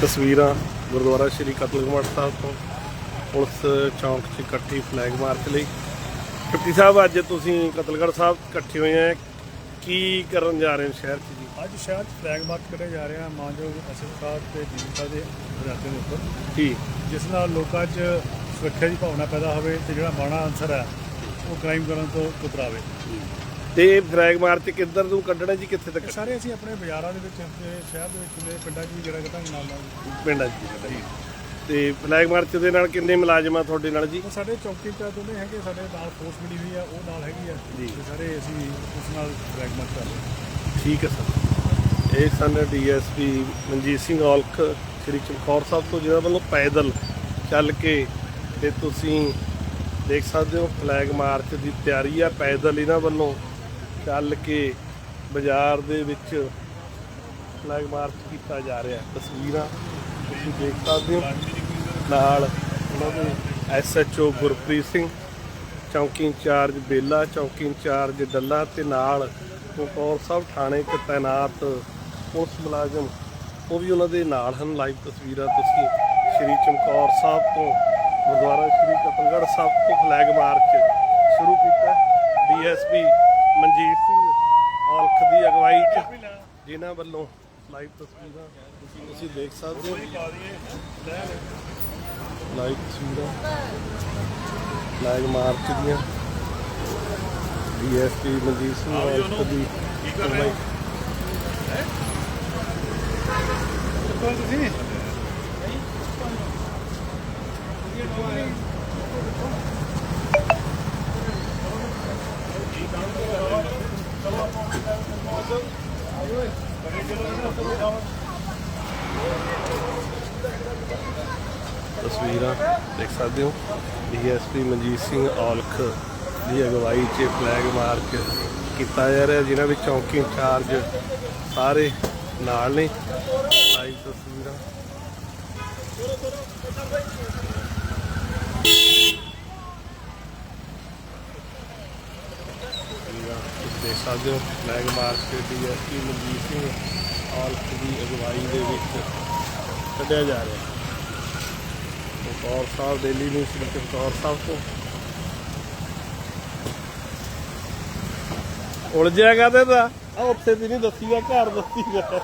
ਤਸਵੀਰਾਂ ਗੁਰਦੁਆਰਾ ਸ਼੍ਰੀ ਕਤਲਗੜ੍ਹ ਸਾਹਿਬ ਤੋਂ ਪੁਲਿਸ ਚੌਂਕ 'ਚ ਇਕੱਠੀ ਫਲੈਗ ਮਾਰਚ ਲਈ। ਡਿਪਟੀ ਸਾਹਿਬ ਅੱਜ ਤੁਸੀਂ ਕਤਲਗੜ੍ਹ ਸਾਹਿਬ ਇਕੱਠੇ ਹੋਏ ਆ। ਕੀ ਕਰਨ ਜਾ ਰਹੇ ਹੋ ਸ਼ਹਿਰ 'ਚ ਜੀ? ਅੱਜ ਸ਼ਹਿਰ 'ਚ ਫਲੈਗ ਮਾਰਚ ਕਰਿਆ ਜਾ ਰਿਹਾ ਮਾਨਯੋਗ ਅਸਲ ਸਾਹਿਬ ਤੇ ਸਾਹਿਬ ਦੇ ਹਦਾਇਤਾਂ ਦੇ ਉੱਪਰ। ਜੀ। ਜਿਸ ਨਾਲ ਲੋਕਾਂ 'ਚ ਸੁਰੱਖਿਆ ਦੀ ਭਾਵਨਾ ਪੈਦਾ ਹੋਵੇ ਤੇ ਜਿਹੜਾ ਮਾੜਾ ਅਨਸਰ ਹੈ ਉਹ ਕ੍ਰਾਈਮ ਕਰਨ ਤੋਂ ਕਤਰਾਵੇ। ਤੇ ਫਲੈਗ ਮਾਰਚ ਕਿੱਧਰ ਨੂੰ ਕੱਢਣਾ ਜੀ ਕਿੱਥੇ ਤੱਕ? ਸਾਰੇ ਅਸੀਂ ਆਪਣੇ ਬਾਜ਼ਾਰਾਂ ਦੇ ਵਿੱਚ ਤੇ ਸ਼ਹਿਰ ਦੇ ਵਿੱਚ ਦੇ ਪਿੰਡਾਂ 'ਚ ਵੀ ਜਿਹੜਾ ਕਿਤਾ ਨਾਲ ਨਾਲ ਪਿੰਡਾਂ 'ਚ ਕੱਢਣਾ ਜੀ। ਤੇ ਫਲੈਗ ਮਾਰਚ ਦੇ ਨਾਲ ਕਿੰਨੇ ਮੁਲਾਜ਼ਮ ਆ ਤੁਹਾਡੇ ਨਾਲ ਜੀ? ਸਾਡੇ ਚੌਕੀ ਚਾਹ ਦੋਨੇ ਹੈਗੇ ਸਾਡੇ ਨਾਲ ਫੋਰਸ ਮਿਲੀ ਹੋਈ ਆ ਉਹ ਨਾਲ ਹੈਗੀ ਆ। ਜੀ। ਸਾਰੇ ਅਸੀਂ ਉਸ ਨਾਲ ਫਲੈਗ ਮਾਰਚ ਕਰ ਰਹੇ ਠੀਕ ਹੈ ਸਰ। ਇਹ ਸਨ ਡੀਐਸਪੀ ਮਨਜੀਤ ਸਿੰਘ ਔਲਖ ਸ੍ਰੀ ਚਮਕੌਰ ਸਾਹਿਬ ਤੋਂ ਜਿਹਨਾਂ ਵੱਲੋਂ ਪੈਦਲ ਚੱਲ ਕੇ ਤੇ ਤੁਸੀਂ ਦੇਖ ਸਕਦੇ ਹੋ ਫਲੈਗ ਮਾਰਚ ਦੀ ਤਿਆਰੀ ਆ। ਪੈਦਲ ਇਹਨਾਂ ਵੱਲੋਂ ਚੱਲ ਕੇ ਬਾਜ਼ਾਰ ਦੇ ਵਿੱਚ ਫਲੈਗ ਮਾਰਚ ਕੀਤਾ ਜਾ ਰਿਹਾ। ਤਸਵੀਰਾਂ ਤੁਸੀਂ ਦੇਖ ਸਕਦੇ ਹੋ। ਨਾਲ ਉਹਨਾਂ ਦੇ ਐਸਐਚਓ ਗੁਰਪ੍ਰੀਤ ਸਿੰਘ, ਚੌਂਕੀ ਇੰਚਾਰਜ ਬੇਲਾ, ਚੌਂਕੀ ਇੰਚਾਰਜ ਡੱਲਾ ਤੇ ਨਾਲ ਚਮਕੌਰ ਸਾਹਿਬ ਥਾਣੇ 'ਚ ਤਾਇਨਾਤ ਪੁਲਿਸ ਮੁਲਾਜ਼ਮ, ਉਹ ਵੀ ਉਹਨਾਂ ਦੇ ਨਾਲ ਹਨ। ਲਾਈਵ ਤਸਵੀਰਾਂ ਤੁਸੀਂ ਸ਼੍ਰੀ ਚਮਕੌਰ ਸਾਹਿਬ ਤੋਂ, ਗੁਰਦੁਆਰਾ ਸ਼੍ਰੀ ਕਤਲਗੜ੍ਹ ਸਾਹਿਬ ਤੋਂ ਫਲੈਗ ਮਾਰਚ ਸ਼ੁਰੂ ਕੀਤਾ। ਡੀਐਸਪੀ ਮਨਜੀਤ ਸਿੰਘ ਔਲਖ ਦੀ ਅਗਵਾਈ 'ਚ ਜਿਨ੍ਹਾਂ ਵੱਲੋਂ ਲਾਈਵ ਤਸਵੀਰਾਂ ਤੁਸੀਂ ਦੇਖ ਸਕਦੇ ਹੋ। ਲਾਈਵ ਤਸਵੀਰਾਂ। ਫਲੈਗ ਮਾਰਚ ਦੀਆਂ। ਡੀਐਸਪੀ ਮਨਜੀਤ ਸਿੰਘ ਔਲਖ ਦੀ ਅਗਵਾਈ ਤੁਸੀਂ? ਤਸਵੀਰਾਂ ਦੇਖ ਸਕਦੇ ਹੋ। ਡੀਐਸਪੀ ਮਨਜੀਤ ਸਿੰਘ ਔਲਖ ਦੀ ਅਗਵਾਈ 'ਚ ਫਲੈਗ ਮਾਰਚ ਕੀਤਾ ਜਾ ਰਿਹਾ, ਜਿਨ੍ਹਾਂ ਵਿੱਚ ਚੌਂਕੀ ਇੰਚਾਰਜ ਸਾਰੇ ਨਾਲ ਨੇ। ਲਾਈਵ ਤਸਵੀਰਾਂ ਤਸਵੀਰਾਂ ਤੁਸੀਂ ਦੇਖ ਸਕਦੇ ਹੋ ਫਲੈਗ ਮਾਰਚ ਤੇ ਡੀਐਸਪੀ ਮਨਜੀਤ ਸਿੰਘ ਔਲਖ ਦੀ ਅਗਵਾਈ ਦੇ ਵਿੱਚ ਕੱਢਿਆ ਜਾ ਰਿਹਾ। ਚਮਕੌਰ ਸਾਹਿਬ ਦਿੱਲੀ ਨੂੰ ਸ੍ਰੀ ਚਮਕੌਰ ਸਾਹਿਬ ਤੋਂ। ਉਲਝਿਆ ਕਾਹਦੇ ਦਾ? ਆ ਉੱਥੇ ਵੀ ਨਹੀਂ ਦੱਸੀਗਾ ਘਰ ਦੱਸੀਗਾ